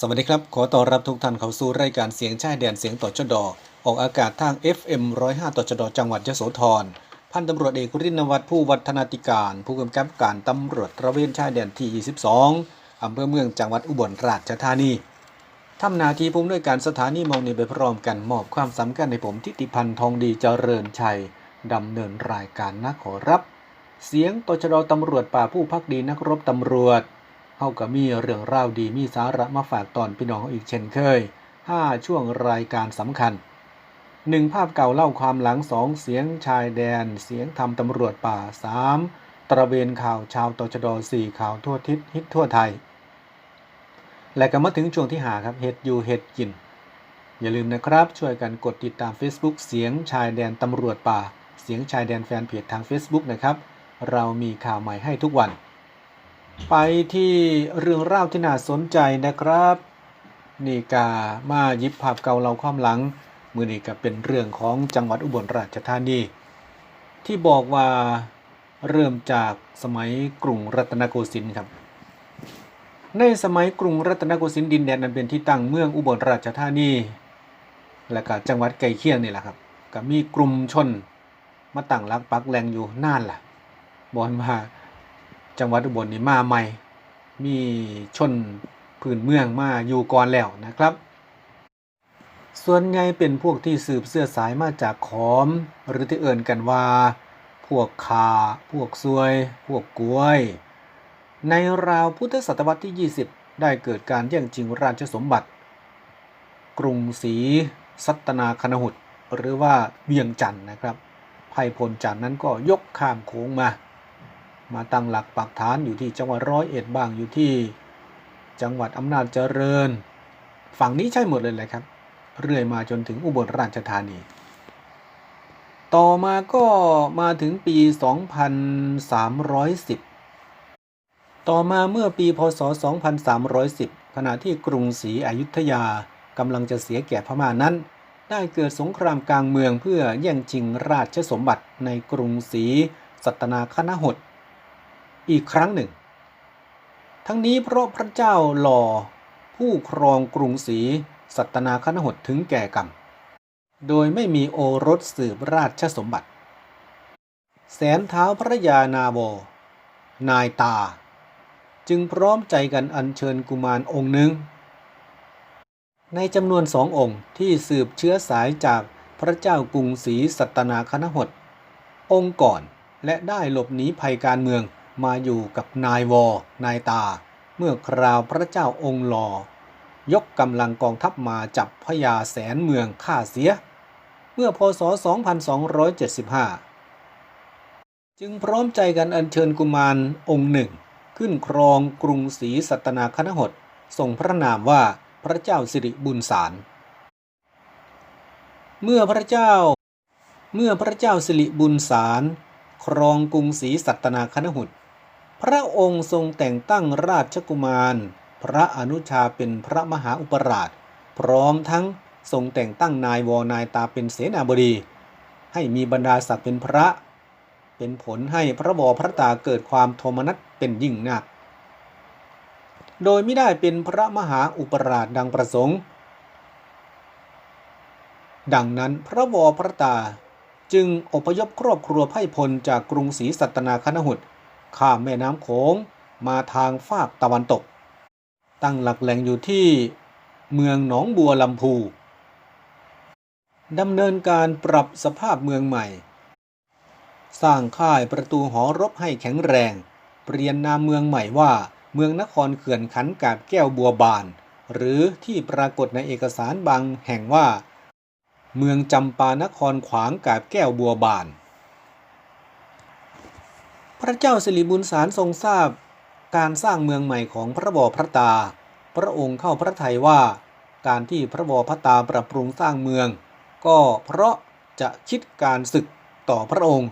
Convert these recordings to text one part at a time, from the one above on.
สวัสดีครับ ขอต้อนรับทุกท่านเข้าสู่รายการเสียงชายแดนเสียงต่อชดอออกอากาศทาง FM 105ต่อชดจังหวัดยโสธร พันตำรวจเอกรินวัฒน์ผู้วัฒนาธิการ ผู้กำกับการตำรวจระเวนชายแดนที่ 22อำเภอเมืองจังหวัดอุบลราชธานีทำนาทีภูมิด้วยการสถานีมองนีไปพร้อมกันมอบความสำคัญให้ผมทิติพันธ์ทองดีเจริญชัยดำเนินรายการนะขอรับ เสียงตชดตำรวจป่าผู้พักดีนักรบตำรวจ เฮาก็มีเรื่องราวดีมีสาระมาฝากตอนพี่น้องอีกเช่นเคย 5 ช่วงรายการสำคัญ 1 ภาพเก่าเล่าความหลัง 2 เสียงชายแดน เสียงทำตำรวจป่า 3 ตระเวนข่าวชาวตชด 4 ข่าวทั่วทิศฮิตทั่วไทย และก็มาถึงช่วงที่หาครับเฮ็ดอยู่เฮ็ดกิน อย่าลืมนะครับช่วยกันกดติดตาม Facebook เสียงชายแดนตำรวจป่า เสียงชายแดนแฟนเพจทาง Facebook นะครับ เรามีข่าวใหม่ให้ทุกวัน ไปที่เรื่องราวที่น่าสนใจนะครับ นี่กามายิบภาพเก่าเราความหลัง มือนี้ก็เป็นเรื่องของจังหวัดอุบลราชธานี ที่บอกว่าเริ่มจากสมัยกรุงรัตนโกสินทร์ครับ ในสมัยกรุงรัตนโกสินทร์ดินแดนนั้นเป็นที่ตั้งเมืองอุบลราชธานี และก็จังหวัดใกล้เคียงนี่แหละครับก็มีกลุ่มชนมาตั้งรักปักแรงอยู่น่านล่ะบอนมา จังหวัดอุบลนี่มาใหม่ มีชนพื้นเมืองมาอยู่ก่อนแล้วนะครับ ส่วนใหญ่เป็นพวกที่สืบเสื้อสายมาจากขอม หรือที่เอ่นกันว่า พวกคาพวกซวย พวกกล้วย ในราวพุทธศตวรรษที่ 20 ได้เกิดการแย่งชิงราชสมบัติ กรุงศรีสัตนาคณหุตหรือว่าเวียงจันทร์นะครับไพพลจันทร์นั้นก็ยกข้ามโค้งมา มาตั้งหลักปักฐานอยู่ที่จังหวัดร้อยเอ็ดบ้างอยู่ที่จังหวัดอำนาจเจริญ ฝั่งนี้ใช่หมดเลยแหละครับ เรื่อยมาจนถึงอุบลราชธานี ต่อมาก็มาถึงปี 2310 ต่อมาเมื่อปีพศ 2310 ขณะที่กรุงศรีอยุธยากำลังจะเสียแก่พม่านั้น ได้เกิดสงครามกลางเมืองเพื่อแย่งชิงราชสมบัติในกรุงศรีสัตนาคณหด อีกครั้งหนึ่ง ทั้งนี้เพราะพระเจ้าหล่อผู้ครองกรุงศรีสัตนาคณหดถึงแก่กรรม โดยไม่มีโอรสสืบราชสมบัติ แสนเท้าพระยานาโว นายตา จึงพร้อมใจกันอัญเชิญกุมารองค์หนึ่ง ในจำนวนสององค์ที่สืบเชื้อสายจากพระเจ้ากรุงศรีสัตนาคณหด องค์ก่อนและได้หลบหนีภัยการเมือง มาอยู่กับนายวอนายตา เมื่อคราวพระเจ้าองค์หลอยกกำลังกองทัพมาจับพญาแสนเมืองฆ่าเสีย เมื่อพศ 2275 จึงพร้อมใจกันอัญเชิญกุมารองค์หนึ่ง ขึ้นครองกรุงศรีสัตนาคณหดส่งพระนามว่าพระเจ้าสิริบุญสาร เมื่อพระเจ้า เมื่อพระเจ้าสิริบุญสาร ครองกรุงศรีสัตนาคณหุด พระองค์ทรงแต่งตั้งราชกุมาร พระอนุชาเป็นพระมหาอุปราช พร้อมทั้งทรงแต่งตั้งนายวอนายตาเป็นเสนาบดี ให้มีบรรดาศักดิ์เป็นพระ เป็นผลให้พระบอพระตาเกิดความโทมนัสเป็นยิ่งนัก โดยไม่ได้เป็นพระมหาอุปราชดังประสงค์ ดังนั้นพระวอพระตาจึงอพยพครอบครัวไพ่พลจากกรุงศรีสัตนาคณหุด ข้ามแม่น้ำโขงมาทางฝากตะวันตก ตั้งหลักแหล่งอยู่ที่เมืองหนองบัวลำพูดำเนินการปรับสภาพเมืองใหม่ สร้างค่ายประตูหอรบให้แข็งแรง เปลี่ยนนามเมืองใหม่ว่าเมืองนครเขื่อนขันกาบแก้วบัวบาน หรือที่ปรากฏในเอกสารบางแห่งว่า เมืองจำปานครขวางกาบแก้วบัวบาน พระเจ้าสิริบุญสารทรงทราบ การสร้างเมืองใหม่ของพระบอพระตา พระองค์เข้าพระทัยว่า การที่พระบอพระตาปรับปรุงสร้างเมือง ก็เพราะจะคิดการศึกต่อพระองค์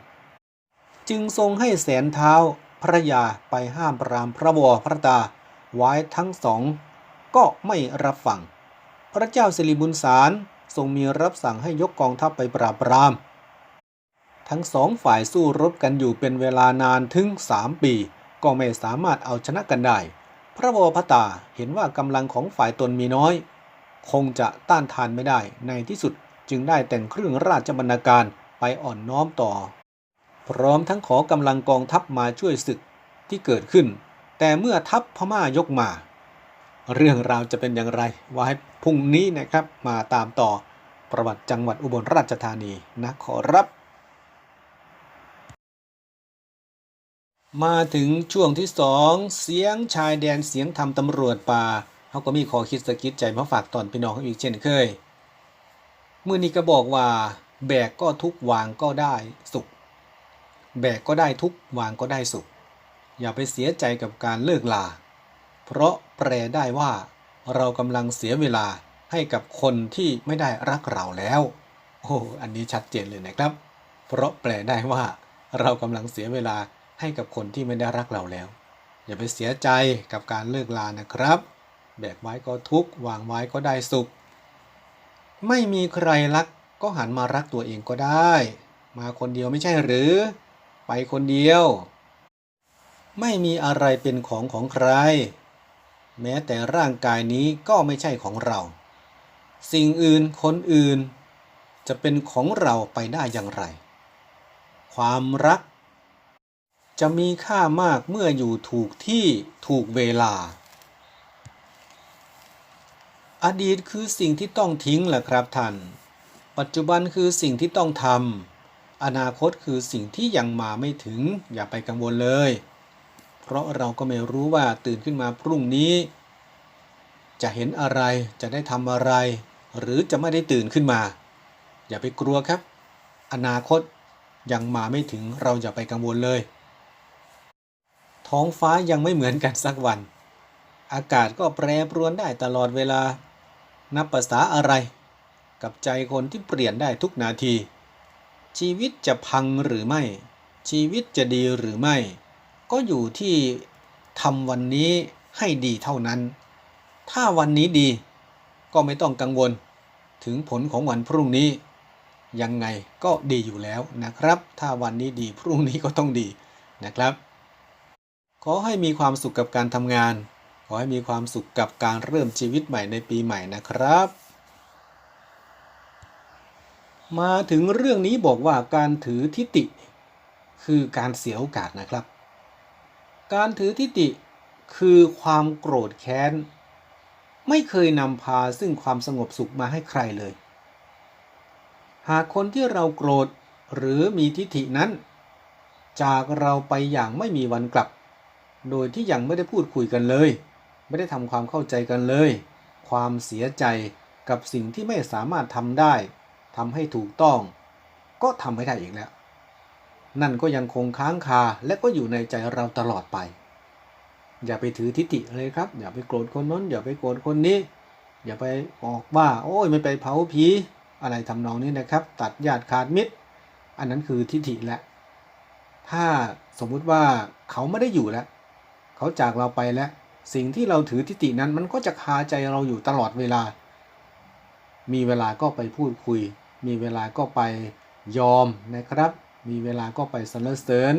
จึงทรงให้แสนเท้าพระยาไปห้ามปรามพระบอพระตาไว้ทั้งสอง ก็ไม่รับฟัง พระเจ้าสิริบุญสารทรงมีรับสั่งให้ยกกองทัพไปปราบปราม ทั้งสองฝ่ายสู้รบกันอยู่เป็นเวลานานถึงสามปี ก็ไม่สามารถเอาชนะกันได้ พระวรพตาเห็นว่ากำลังของฝ่ายตนมีน้อย คงจะต้านทานไม่ได้ในที่สุดจึงได้แต่งเครื่องราชบรรณาการไปอ่อนน้อมต่อ พร้อมทั้งขอกำลังกองทัพมาช่วยศึกที่เกิดขึ้น แต่เมื่อทัพพม่ายกมา เรื่องราวจะเป็นอย่างไรไว้พรุ่งนี้นะครับมาตามต่อประวัติจังหวัดอุบลราชธานีนะขอรับ มาถึงช่วงที่สองเสียงชายแดนเสียงทำตำรวจป่าเขาก็มีขอคิดสะกิดใจมาฝากตอนพี่น้องเขาอีกเช่นเคยมื่อนี้ก็บอกว่า แบกก็ทุกวางก็ได้สุข แบกก็ได้ทุกวางก็ได้สุข อย่าไปเสียใจกับการเลิกลา เพราะแปลได้ว่า เรากำลังเสียเวลาให้กับคนที่ไม่ได้รักเราแล้ว โอ้อันนี้ชัดเจนเลยนะครับ เพราะแปลได้ว่า เรากำลังเสียเวลา ให้กับคนที่ไม่ได้รักเราแล้ว อย่าไปเสียใจกับการเลิกลานะครับ แบกไว้ก็ทุกวางไว้ก็ได้สุข ไม่มีใครรักก็หันมารักตัวเองก็ได้ มาคนเดียวไม่ใช่หรือ ไปคนเดียว ไม่มีอะไรเป็นของของใคร แม้แต่ร่างกายนี้ก็ไม่ใช่ของเรา สิ่งอื่นคนอื่น จะเป็นของเราไปได้อย่างไร ความรัก จะมีค่ามากเมื่ออยู่ถูกที่ถูกเวลา อดีตคือสิ่งที่ต้องทิ้งแหละครับท่าน ปัจจุบันคือสิ่งที่ต้องทำอนาคตคือสิ่งที่ยังมาไม่ถึงอย่าไปกังวลเลย เพราะเราก็ไม่รู้ว่าตื่นขึ้นมาพรุ่งนี้ จะเห็นอะไรจะได้ทำอะไร หรือจะไม่ได้ตื่นขึ้นมา อย่าไปกลัวครับ อนาคตยังมาไม่ถึงเราอย่าไปกังวลเลย ท้องฟ้ายังไม่เหมือนกันสักวัน อากาศก็แปรปรวนได้ตลอดเวลา นับภาษาอะไร กับใจคนที่เปลี่ยนได้ทุกนาที ชีวิตจะพังหรือไม่ ชีวิตจะดีหรือไม่ ก็อยู่ที่ทำวันนี้ให้ดีเท่านั้น ถ้าวันนี้ดี ก็ไม่ต้องกังวล ถึงผลของวันพรุ่งนี้ ยังไงก็ดีอยู่แล้วนะครับ ถ้าวันนี้ดีพรุ่งนี้ก็ต้องดีนะครับ ขอให้มีความสุขกับการทำงาน ขอให้มีความสุขกับการเริ่มชีวิตใหม่ในปีใหม่นะครับ มาถึงเรื่องนี้บอกว่าการถือทิฏฐิคือการเสียโอกาสนะครับ การถือทิฏฐิคือความโกรธแค้น ไม่เคยนำพาซึ่งความสงบสุขมาให้ใครเลย หากคนที่เราโกรธหรือมีทิฏฐินั้น จากเราไปอย่างไม่มีวันกลับ โดยที่ยังไม่ได้พูดคุยกันเลย ไม่ได้ทำความเข้าใจกันเลย ความเสียใจกับสิ่งที่ไม่สามารถทำได้ทำให้ถูกต้อง ก็ทำไม่ได้อีกแล้ว นั่นก็ยังคงค้างคาและก็อยู่ในใจเราตลอดไป อย่าไปถือทิฏฐิเลยครับ อย่าไปโกรธคนนั้น อย่าไปโกรธคนนี้ อย่าไปบอกว่า โอ้ยไม่ไปเผาผีอะไรทำนองนี้นะครับ ตัดญาติขาดมิตร อันนั้นคือทิฏฐิแล้วถ้าสมมุติว่าเขาไม่ได้อยู่แล้ว เขาจากเราไปแล้ว สิ่งที่เราถือทิฏฐินั้นมันก็จะคาใจเราอยู่ตลอดเวลา มีเวลาก็ไปพูดคุย มีเวลาก็ไปยอมนะครับ มีเวลาก็ไปสรรเสริญ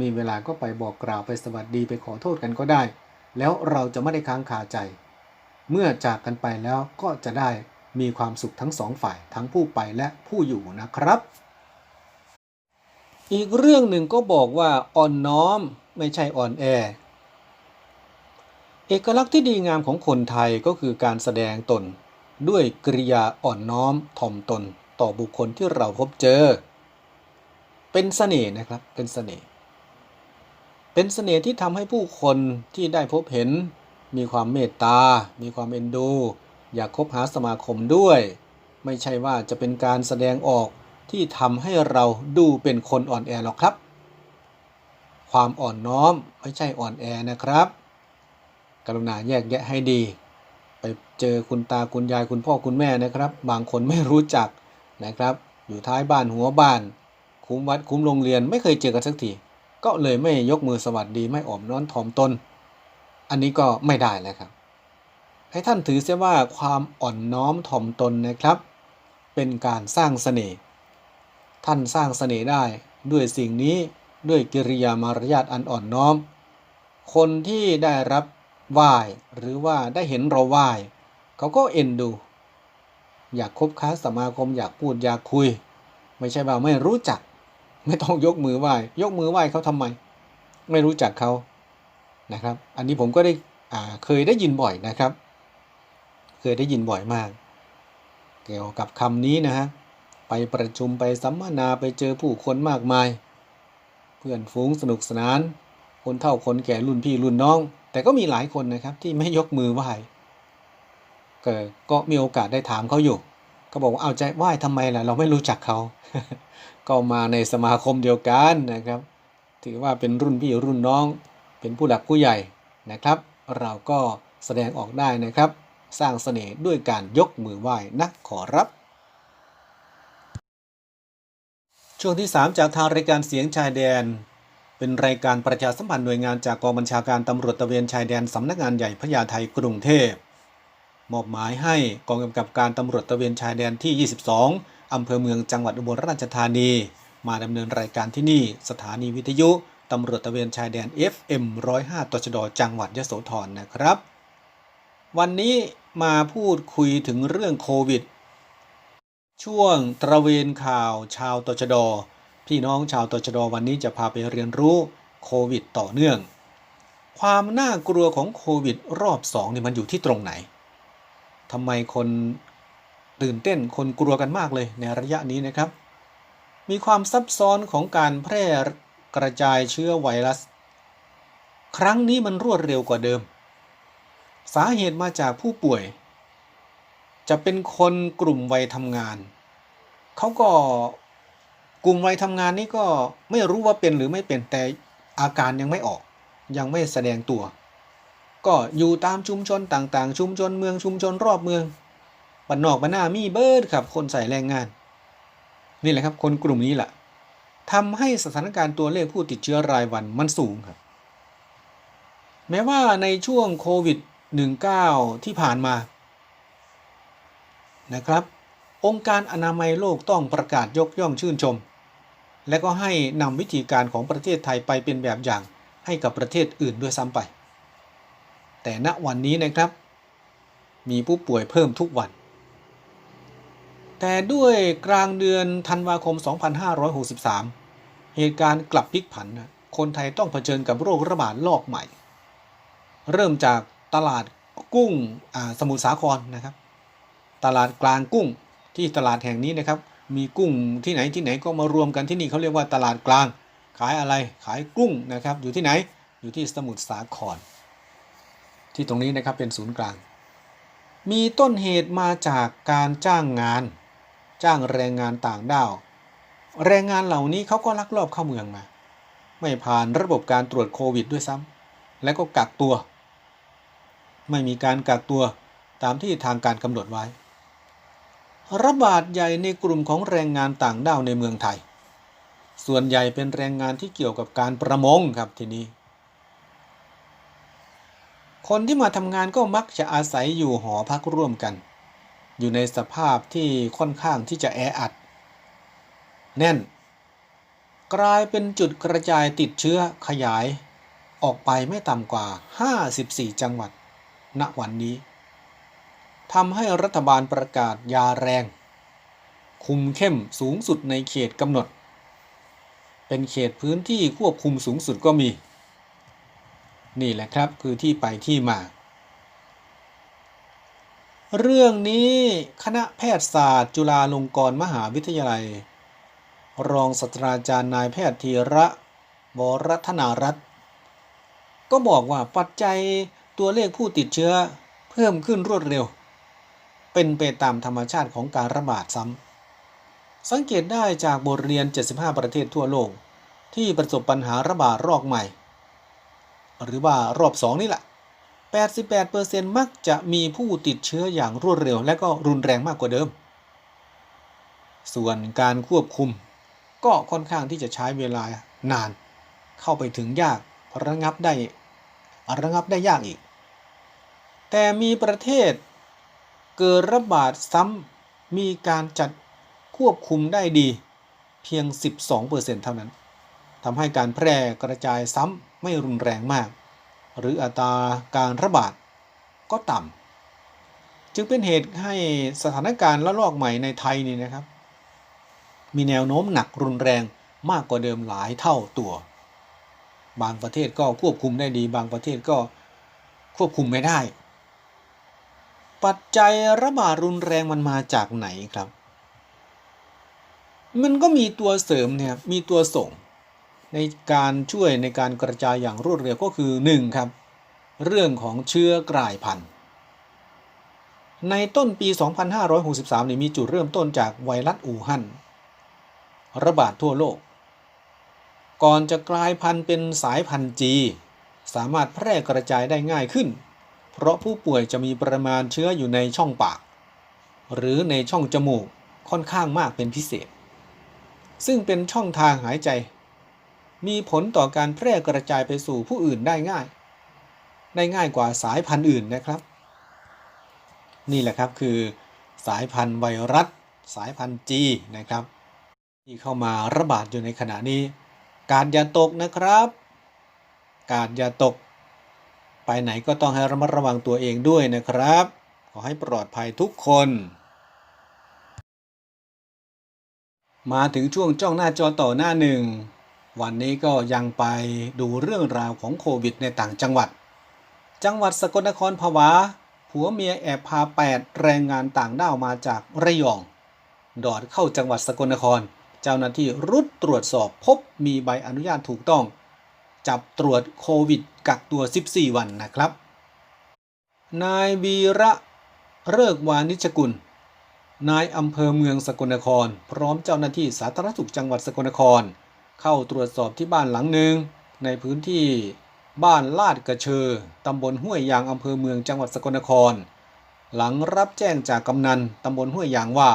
มีเวลาก็ไปบอกกล่าวไปสวัสดีไปขอโทษกันก็ได้ แล้วเราจะไม่ได้ค้างคาใจ เมื่อจากกันไปแล้วก็จะได้มีความสุขทั้งสองฝ่ายทั้งผู้ไปและผู้อยู่นะครับ อีกเรื่องหนึ่งก็บอกว่าอ่อนน้อมไม่ใช่อ่อนแอ เอกลักษณ์ที่ดีงามของคนไทยก็คือการแสดงตน ด้วยกริยาอ่อนน้อมถ่อมตนต่อบุคคลที่เราพบเจอ เป็นเสน่ห์นะครับ เป็นเสน่ห์ เป็นเสน่ห์ที่ทำให้ผู้คนที่ได้พบเห็น มีความเมตตา มีความเอ็นดู อยากคบหาสมาคมด้วย ไม่ใช่ว่าจะเป็นการแสดงออกที่ทำให้เราดูเป็นคนอ่อนแอหรอกครับ ความอ่อนน้อมไม่ใช่อ่อนแอนะครับ กรุณาแยกแยะให้ดี ไปเจอคุณตาคุณยายคุณพ่อคุณแม่นะครับ บางคนไม่รู้จักนะครับ อยู่ท้ายบ้านหัวบ้าน คุ้มวัดคุ้มโรงเรียนไม่เคยเจอกันสักทีก็เลยไม่ยกมือสวัสดีไม่อ่อมน้อนถ่อมตน อันนี้ก็ไม่ได้แล้วครับ ให้ท่านถือเสียว่าความอ่อนน้อมถ่อมตนนะครับ เป็นการสร้างเสน่ห์ท่านสร้างเสน่ห์ได้ด้วยสิ่งนี้ด้วยกิริยามารยาทอันอ่อนน้อม คนที่ได้รับ ไหว้หรือว่าได้เห็นเราไหว้เขาก็เอ็นดู อยากคบค้าสมาคมอยากพูดอยากคุย ไม่ใช่ว่าไม่รู้จัก ไม่ต้องยกมือไหว้ยกมือไหว้เขาทำไม ไม่รู้จักเขานะครับ อันนี้ผมก็ได้อ่าเคยได้ยินบ่อยนะครับ เคยได้ยินบ่อยมาก เกี่ยวกับคำนี้นะฮะไปประชุมไปสัมมนาไปเจอผู้คนมากมาย เพื่อนฝูงสนุกสนาน คนเฒ่าคนแก่รุ่นพี่รุ่นน้อง แต่ก็มีหลายคนนะครับที่ไม่ยกมือไหว้ก็ก็มีโอกาสได้ถามเขาอยู่ ก็บอกว่าเอาใจไหว้ทำไมล่ะ เราไม่รู้จักเขา ก็มาในสมาคมเดียวกันนะครับ ถือว่าเป็นรุ่นพี่รุ่นน้อง เป็นผู้หลักผู้ใหญ่นะครับ เราก็แสดงออกได้นะครับ สร้างเสน่ห์ด้วยการยกมือไหว้นักขอรับ ช่วงที่ 3 จากทางรายการเสียงชายแดน เป็นรายการประชาสัมพันธ์หน่วยงานจากกองบัญชาการตำรวจตะเวนชายแดนสำนักงานใหญ่พญาไทกรุงเทพ มอบหมายให้กองกำกับการตำรวจตะเวนชายแดนที่ 22 อำเภอเมืองจังหวัดอุบลราชธานี มาดำเนินรายการที่นี่ สถานีวิทยุตำรวจตะเวนชายแดน FM 105ตชดจังหวัดยโสธรนะครับ วันนี้มาพูดคุยถึงเรื่องโควิด ช่วงตระเวนข่าวชาวตชด พี่น้องชาวตชดวันนี้จะพาไปเรียนรู้โควิดต่อเนื่อง ความน่ากลัวของโควิดรอบ2นี่มันอยู่ที่ตรงไหนทำไมคนตื่นเต้นคนกลัวกันมากเลยในระยะนี้นะครับ มีความซับซ้อนของการแพร่กระจายเชื้อไวรัส ครั้งนี้มันรวดเร็วกว่าเดิม สาเหตุมาจากผู้ป่วย จะเป็นคนกลุ่มวัยทำงาน เขาก็ กลุ่มวัยทำงานนี้ก็ไม่รู้ว่าเป็นหรือไม่เป็นแต่อาการยังไม่ออก ยังไม่แสดงตัว ก็อยู่ตามชุมชนต่างๆ ชุมชนเมืองชุมชนรอบเมืองบ้านนอกบ้านหน้ามีเบิร์ดครับ คนใส่แรงงาน นี่แหละครับ คนกลุ่มนี้แหละทำให้สถานการณ์ตัวเลขผู้ติดเชื้อรายวันมันสูงครับ แม้ว่าในช่วงโควิด -19 ที่ผ่านมานะครับ องค์การอนามัยโลกต้องประกาศยกย่องชื่นชม และก็ให้นำวิธีการของประเทศไทยไปเป็นแบบอย่างให้กับประเทศอื่นด้วยซ้ำไป แต่ณวันนี้นะครับ มีผู้ป่วยเพิ่มทุกวัน แต่ด้วยกลางเดือนธันวาคม 2563 เหตุการณ์กลับพลิกผัน คนไทยต้องเผชิญกับโรคระบาดรอบใหม่ เริ่มจากตลาดกุ้งสมุทรสาครนะครับ ตลาดกลางกุ้งที่ตลาดแห่งนี้นะครับ มีกุ้งที่ไหนที่ไหนก็มารวมกันที่นี่เขาเรียกว่าตลาดกลาง ขายอะไรขายกุ้งนะครับ อยู่ที่ไหนอยู่ที่สมุทรสาคร ที่ตรงนี้นะครับเป็นศูนย์กลาง มีต้นเหตุมาจากการจ้างงาน จ้างแรงงานต่างด้าวแรงงานเหล่านี้เขาก็ลักลอบเข้าเมืองมา ไม่ผ่านระบบการตรวจโควิดด้วยซ้ำและก็กักตัว ไม่มีการกักตัวตามที่ทางการกำหนดไว้ ระบาดใหญ่ในกลุ่มของแรงงานต่างด้าวในเมืองไทย ส่วนใหญ่เป็นแรงงานที่เกี่ยวกับการประมงครับทีนี้ คนที่มาทำงานก็มักจะอาศัยอยู่หอพักร่วมกัน อยู่ในสภาพที่ค่อนข้างที่จะแออัด แน่น กลายเป็นจุดกระจายติดเชื้อขยาย ออกไปไม่ต่ำกว่า 54 จังหวัด ณวันนี้ ทำให้รัฐบาลประกาศยาแรง คุมเข้มสูงสุดในเขตกำหนด เป็นเขตพื้นที่ควบคุมสูงสุดก็มี นี่แหละครับคือที่ไปที่มา เรื่องนี้คณะแพทยศาสตร์จุฬาลงกรณ์มหาวิทยาลัย รองศาสตราจารย์นายแพทย์ธีระวรัธนารัตน์ก็บอกว่าปัจจัยตัวเลขผู้ติดเชื้อเพิ่มขึ้นรวดเร็ว เป็นไปตามธรรมชาติของการระบาดซ้ำ สังเกตได้จากบทเรียน 75 ประเทศทั่วโลก ที่ประสบปัญหาระบาดรอบใหม่ หรือว่ารอบ2นี่แหละ 88%มักจะมีผู้ติดเชื้ออย่างรวดเร็วและก็รุนแรงมากกว่าเดิม ส่วนการควบคุม ก็ค่อนข้างที่จะใช้เวลานาน เข้าไปถึงยากระงับได้ระงับได้ยากอีก แต่มีประเทศ เกิดระบาดซ้ำมีการจัดควบคุมได้ดีเพียง 12%เท่านั้นทำให้การแพร่กระจายซ้ำไม่รุนแรงมาก หรืออัตราการระบาดก็ต่ำจึงเป็นเหตุให้สถานการณ์ระลอกใหม่ในไทยนี่นะครับ มีแนวโน้มหนักรุนแรงมากกว่าเดิมหลายเท่าตัว บางประเทศก็ควบคุมได้ดี บางประเทศก็ควบคุมไม่ได้ ปัจจัยระบาดรุนแรงมันมาจากไหนครับ มันก็มีตัวเสริมเนี่ยมีตัวส่ง ในการช่วยในการกระจายอย่างรวดเร็วก็คือ 1. ครับ เรื่องของเชื้อกลายพันธุ์ ในต้นปี 2563นี่มีจุดเริ่มต้นจากไวรัสอู่ฮั่นระบาดทั่วโลก ก่อนจะกลายพันธุ์เป็นสายพันธุ์จี สามารถแพร่กระจายได้ง่ายขึ้น เพราะผู้ป่วยจะมีปริมาณเชื้ออยู่ในช่องปาก หรือในช่องจมูกค่อนข้างมากเป็นพิเศษ ซึ่งเป็นช่องทางหายใจ มีผลต่อการแพร่กระจายไปสู่ผู้อื่นได้ง่าย ได้ง่ายกว่าสายพันธุ์อื่นนะครับ นี่แหละครับคือ สายพันธุ์ไวรัส สายพันธุ์จีนะครับ ที่เข้ามาระบาดอยู่ในขณะนี้ การอย่าตกนะครับ การอย่าตก ไปไหนก็ต้องให้ระมัดระวังตัวเองด้วยนะครับ ขอให้ปลอดภัยทุกคน มาถึงช่วงจ้องหน้าจอต่อหน้าหนึ่ง วันนี้ก็ยังไปดูเรื่องราวของโควิดในต่างจังหวัด จังหวัดสกลนครผวาผัวเมียแอบพาแปดแรงงานต่างด้าวมาจากระยอง ดอดเข้าจังหวัดสกลนคร เจ้าหน้าที่รุดตรวจสอบพบมีใบอนุญาตถูกต้อง จับตรวจโควิด กักตัว 14 วันนะครับ นายวีระเริกวานิชกุล นายอำเภอเมืองสกลนคร พร้อมเจ้าหน้าที่สาธารณสุขจังหวัดสกลนคร เข้าตรวจสอบที่บ้านหลังหนึ่งในพื้นที่บ้านลาดกระเชอตำบลห้วยยางอำเภอเมืองจังหวัดสกลนคร หลังรับแจ้งจากกำนันตำบลห้วยยางว่า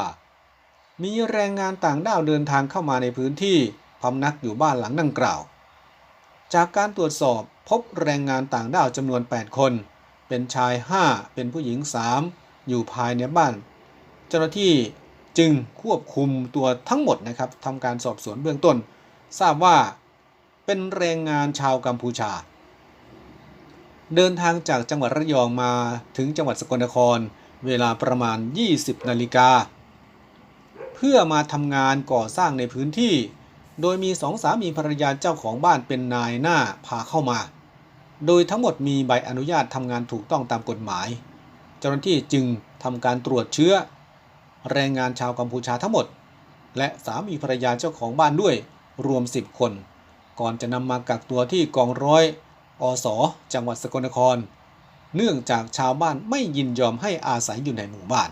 มีแรงงานต่างด้าวเดินทางเข้ามาในพื้นที่พำนักอยู่บ้านหลังดังกล่าว จากการตรวจสอบพบแรงงานต่างด้าวจำนวน 8 คน เป็นชาย 5 เป็นผู้หญิง 3 อยู่ภายในบ้าน เจ้าหน้าที่จึงควบคุมตัวทั้งหมดนะครับทำการสอบสวนเบื้องต้น ทราบว่าเป็นแรงงานชาวกัมพูชา เดินทางจากจังหวัดระยองมาถึงจังหวัดสกลนคร เวลาประมาณ 20 นาฬิกา เพื่อมาทำงานก่อสร้างในพื้นที่ โดยมีสองสามีภรรยาเจ้าของบ้านเป็นนายหน้าพาเข้ามา โดยทั้งหมดมีใบอนุญาตทำงานถูกต้องตามกฎหมาย เจ้าหน้าที่จึงทำการตรวจเชื้อ แรงงานชาวกัมพูชาทั้งหมด และสามีภรรยาเจ้าของบ้านด้วยรวม 10 คน ก่อนจะนำมากักตัวที่กองร้อยอสจังหวัดสกลนคร เนื่องจากชาวบ้านไม่ยินยอมให้อาศัยอยู่ในหมู่บ้าน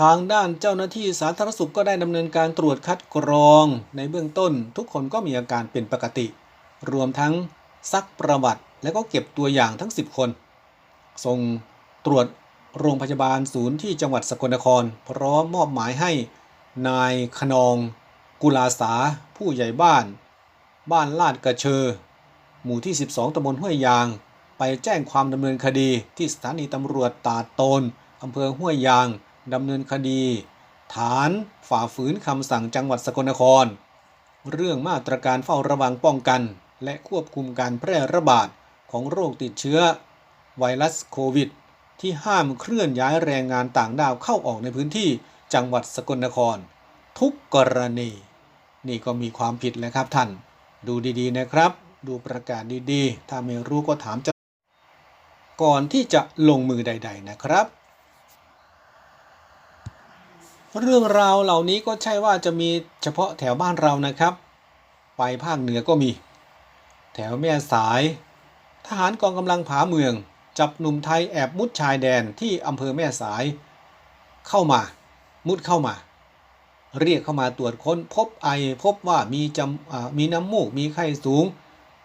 ทางด้านเจ้าหน้าที่สาธารณสุขก็ได้ดำเนินการตรวจคัดกรอง ในเบื้องต้น ทุกคนก็มีอาการเป็นปกติ รวมทั้งซักประวัติ และก็เก็บตัวอย่างทั้ง 10 คน ส่งตรวจโรงพยาบาลศูนย์ที่จังหวัดสกลนคร พร้อมมอบหมายให้ นายขนอง กุลาสา ผู้ใหญ่บ้าน บ้านลาดกระเชอ หมู่ที่ 12ตำบลห้วยยาง ไปแจ้งความดำเนินคดีที่สถานีตำรวจตาโตนอำเภอห้วยยาง ดำเนินคดี ฐานฝ่าฝืนคำสั่งจังหวัดสกลนคร เรื่องมาตรการเฝ้าระวังป้องกัน และควบคุมการแพร่ระบาดของโรคติดเชื้อ ไวรัสโควิด ที่ห้ามเคลื่อนย้ายแรงงานต่างด้าวเข้าออกในพื้นที่จังหวัดสกลนคร ทุกกรณี นี่ก็มีความผิดแล้วครับท่าน ดูดีๆนะครับ ดูประกาศดีๆ ถ้าไม่รู้ก็ถามจ้าก่อนที่จะลงมือใด ๆนะครับ เรื่องราวเหล่านี้ก็ใช่ว่าจะมีเฉพาะแถวบ้านเรานะครับ ไปภาคเหนือก็มี แถวแม่สาย ทหารกองกำลังผาเมือง จับหนุ่มไทยแอบมุดชายแดนที่อำเภอแม่สาย เข้ามา มุดเข้ามา เรียกเข้ามาตรวจค้นพบไอพบว่ามีจำมีน้ำมูกมีไข้สูง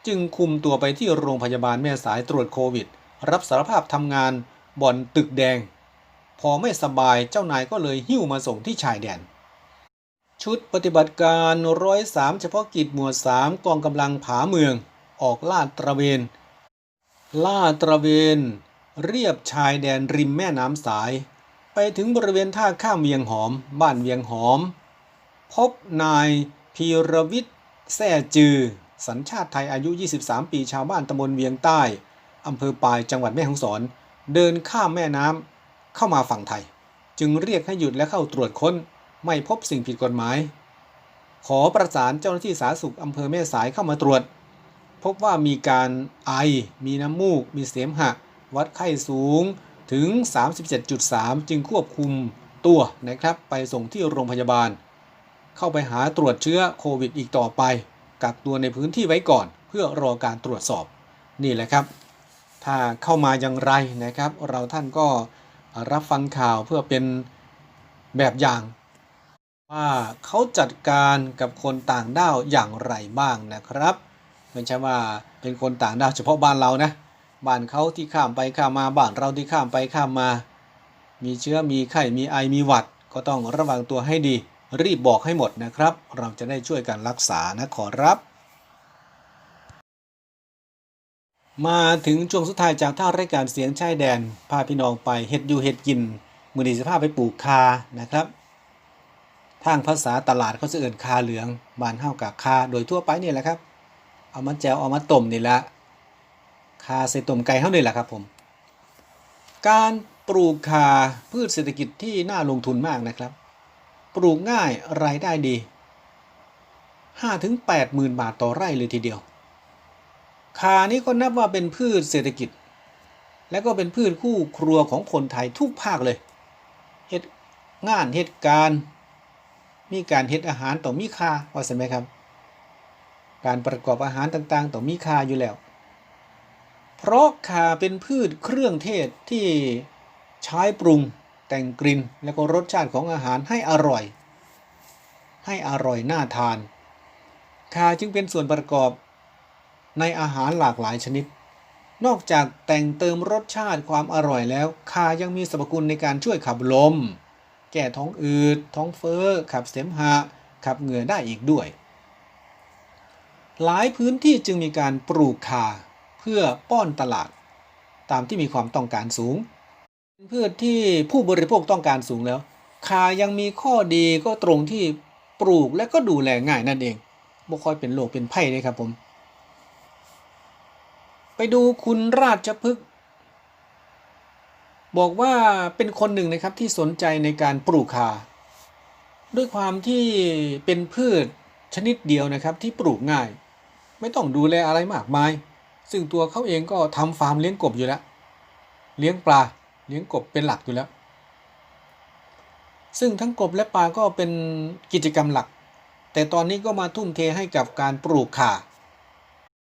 จึงคุมตัวไปที่โรงพยาบาลแม่สายตรวจโควิด รับสารภาพทำงานบ่อนตึกแดง พอไม่สบายเจ้านายก็เลยหิ้วมาส่งที่ชายแดน ชุดปฏิบัติการร้อยสามเฉพาะกิจหมวดสามกองกำลังผาเมือง ออกลาดตระเวน ลาดตระเวน เรียบชายแดนริมแม่น้ำสาย ไปถึงบริเวณท่าข้ามเวียงหอม บ้านเวียงหอม พบนายพีรวิทย์แซ่จือ สัญชาติไทยอายุ 23 ปีชาวบ้านตำบลเวียงใต้อำเภอปายจังหวัดแม่ฮ่องสอน เดินข้ามแม่น้ำ เข้ามาฝั่งไทย จึงเรียกให้หยุดและเข้าตรวจค้น ไม่พบสิ่งผิดกฎหมาย ขอประสานเจ้าหน้าที่สาธารณสุขอำเภอแม่สายเข้ามาตรวจ พบว่ามีการไอ มีน้ำมูก มีเสมหะ วัดไข้สูงถึง 37.3 จึงควบคุมตัวนะครับ ไปส่งที่โรงพยาบาล เข้าไปหาตรวจเชื้อโควิดอีกต่อไป กักตัวในพื้นที่ไว้ก่อน เพื่อรอการตรวจสอบ นี่แหละครับ ถ้าเข้ามาอย่างไรนะครับ เราท่านก็ รับฟังข่าวเพื่อเป็นแบบอย่าง ว่าเขาจัดการกับคนต่างด้าวอย่างไรบ้างนะครับไม่ใช่ว่าเป็นคนต่างด้าวเฉพาะบ้านเรานะบ้านเขาที่ข้ามไปข้ามมาบ้านเราที่ข้ามไปข้ามมา มีเชื้อมีไข้มีไอมีหวัด ก็ต้องระวังตัวให้ดี รีบบอกให้หมดนะครับ เราจะได้ช่วยกันรักษานะขอรับ มาถึงช่วงสุดท้ายจากท่ารายการเสียงชายแดนพาพี่น้องไปเฮ็ดอยู่เฮ็ดกิน มือดีสภาพไปปลูกคานะครับ ทางภาษาตลาดเขาจะเอื่นคาเหลืองบานเฮากับคาโดยทั่วไปนี่แหละครับ เอามาแจวเอามาต้มนี่แหละคาใส่ต้มไก่เฮานี่แหละครับผม การปลูกคาพืชเศรษฐกิจที่น่าลงทุนมากนะครับ ปลูกง่ายรายได้ดี5-8หมื่นบาทต่อไร่เลยทีเดียว คานี้ก็นับว่าเป็นพืชเศรษฐกิจ และก็เป็นพืชคู่ครัวของคนไทยทุกภาคเลยเฮ็ดงานเฮ็ดการ มีการเฮ็ดอาหารต้อมีคาว่าใช่ไหมครับ การประกอบอาหารต่างๆต้อมีคาอยู่แล้ว เพราะคาเป็นพืชเครื่องเทศที่ใช้ปรุงแต่งกลิ่นและก็รสชาติของอาหารให้อร่อย ให้อร่อยน่าทานคาจึงเป็นส่วนประกอบ ในอาหารหลากหลายชนิด นอกจากแต่งเติมรสชาติความอร่อยแล้วคายังมีสรรพคุณในการช่วยขับลม แก้ท้องอืด ท้องเฟ้อ ขับเสมหะ ขับเหงื่อได้อีกด้วย หลายพื้นที่จึงมีการปลูกคาเพื่อป้อนตลาด ตามที่มีความต้องการสูงเพืชที่ผู้บริโภคต้องการสูงแล้ว คายังมีข้อดีก็ตรงที่ปลูกและก็ดูแลง่ายนั่นเองบ่ค่อยเป็นโรคเป็นไข้เลยครับผม ไปดูคุณราชพฤกษ์บอกว่าเป็นคนหนึ่งนะครับที่สนใจในการปลูกคา ด้วยความที่เป็นพืชชนิดเดียวนะครับที่ปลูกง่าย ไม่ต้องดูแลอะไรมากมาย ซึ่งตัวเขาเองก็ทำฟาร์มเลี้ยงกบอยู่แล้ว เลี้ยงปลาเลี้ยงกบเป็นหลักอยู่แล้ว ซึ่งทั้งกบและปลาก็เป็นกิจกรรมหลัก แต่ตอนนี้ก็มาทุ่มเทให้กับการปลูกข่า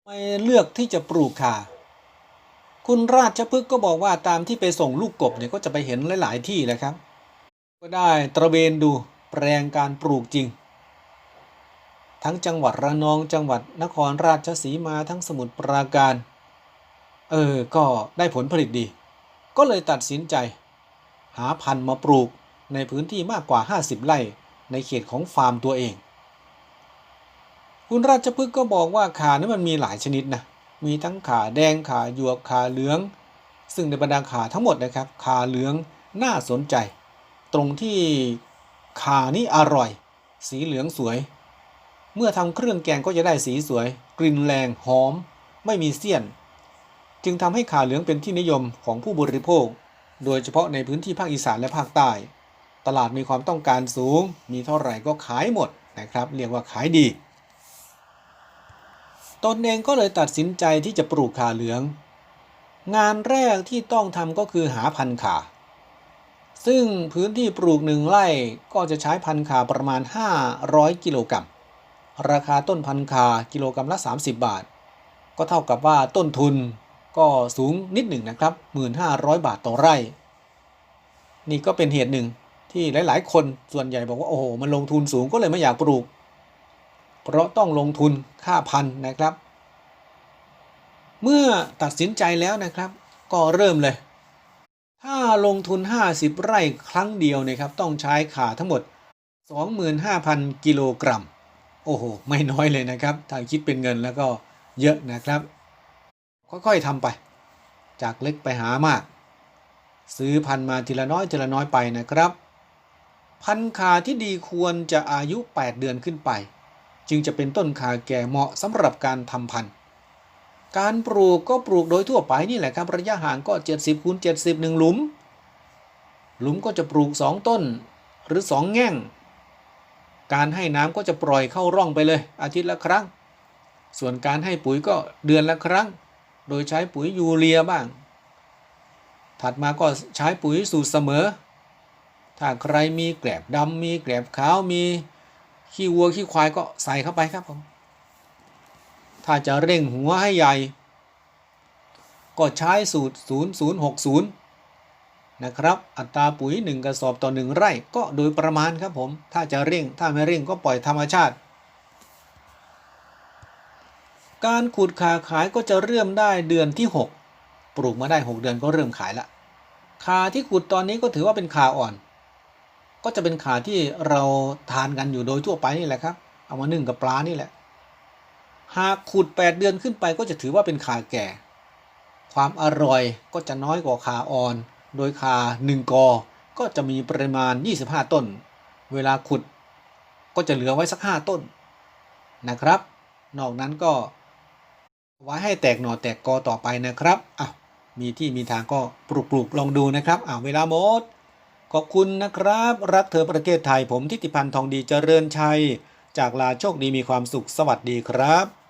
ไม่เลือกที่จะปลูกข่าคุณราชพฤกษ์ก็บอกว่าตามที่ไปส่งลูกกบเนี่ยก็จะไปเห็นหลาย ๆ ที่แหละครับ ก็ได้ตระเวนดูแปลงการปลูกจริง ทั้งจังหวัดระนองจังหวัดนครราชสีมาทั้งสมุทรปราการ เออ ก็ได้ผลผลิตดี ก็เลยตัดสินใจ หาพันธุ์มาปลูกในพื้นที่มากกว่า 50 ไร่ในเขตของฟาร์มตัวเอง คุณราชพฤกษ์ก็บอกว่าขานั้นมันมีหลายชนิดนะ มีทั้งขาแดงขาหยวกขาเหลือง ซึ่งในบรรดาขาทั้งหมดนะครับ ขาเหลืองน่าสนใจ ตรงที่ขานี่อร่อย สีเหลืองสวย เมื่อทำเครื่องแกงก็จะได้สีสวย กลิ่นแรงหอม ไม่มีเสี้ยน จึงทำให้ขาเหลืองเป็นที่นิยมของผู้บริโภค โดยเฉพาะในพื้นที่ภาคอีสานและภาคใต้ ตลาดมีความต้องการสูง มีเท่าไหร่ก็ขายหมดนะครับ เรียกว่าขายดี ตนเองก็เลยตัดสินใจที่จะปลูกขาเหลือง งานแรกที่ต้องทำก็คือหาพันธุ์ขาซึ่งพื้นที่ปลูกหนึ่งไร่ก็จะใช้พันธุ์ขาประมาณ 500 กิโลกรัม ราคาต้นพันธุ์ขากิโลกรัมละ 30 บาท ก็เท่ากับว่าต้นทุนก็สูงนิดหนึ่งนะครับ 1,500 บาทต่อไร่ นี่ก็เป็นเหตุหนึ่งที่หลาย ๆ คนส่วนใหญ่บอกว่าโอ้โหมันลงทุนสูงก็เลยไม่อยากปลูก เพราะต้องลงทุนค่าพันนะครับ เมื่อตัดสินใจแล้วนะครับ ก็เริ่มเลย ถ้าลงทุน 50 ไร่ครั้งเดียวนะครับ ต้องใช้ขาทั้งหมด 25,000 กิโลกรัม โอ้โห ไม่น้อยเลยนะครับ ถ้าคิดเป็นเงินแล้วก็เยอะนะครับ ค่อยๆทำไป จากเล็กไปหามาก ซื้อพันมาทีละน้อยทีละน้อยไปนะครับ พันขาที่ดีควรจะอายุ 8 เดือนขึ้นไป จึงจะเป็นต้นขาแก่เหมาะสำหรับการทำพันธุ์ การปลูกก็ปลูกโดยทั่วไปนี่แหละครับระยะห่างก็ 70คูณ70หนึ่งหลุม หลุมก็จะปลูก 2 ต้นหรือ 2 แง่ง การให้น้ำก็จะปล่อยเข้าร่องไปเลย อาทิตย์ละครั้ง ส่วนการให้ปุ๋ยก็เดือนละครั้ง โดยใช้ปุ๋ยยูเรียบ้าง ถัดมาก็ใช้ปุ๋ยสูตรเสมอ ถ้าใครมีแกลบดำมีแกลบขาวมี ขี้วัวขี้ควายก็ใส่เข้าไปครับผมถ้าจะเร่งหัวให้ใหญ่ ก็ใช้สูตร 0060 นะครับ อัตราปุ๋ย 1 กระสอบต่อ 1 ไร่ก็โดยประมาณครับผม ถ้าจะเร่งถ้าไม่เร่งก็ปล่อยธรรมชาติ การขุดขาขายก็จะเริ่มได้เดือนที่ 6 ปลูกมาได้ 6 เดือนก็เริ่มขายละขาที่ขุดตอนนี้ก็ถือว่าเป็นขาอ่อน ก็จะเป็นขาที่เราทานกันอยู่โดยทั่วไปนี่แหละครับ เอามานึ่งกับปลานี่แหละ หากขุด8 เดือนขึ้นไปก็จะถือว่าเป็นขาแก่ ความอร่อยก็จะน้อยกว่าขาอ่อน โดยขา1กอ ก็จะมีปริมาณ 25 ต้น เวลาขุดก็จะเหลือไว้สัก 5 ต้นนะครับ นอกนั้นก็ไว้ให้แตกหน่อแตกกอต่อไปนะครับ อะ มีที่มีทางก็ปลูกปลูกลองดูนะครับ อะ เวลาหมด ขอบคุณนะครับ รักเธอประเทศไทยผมทิติพันธ์ทองดีเจริญชัย จากลาโชคดีมีความสุขสวัสดีครับ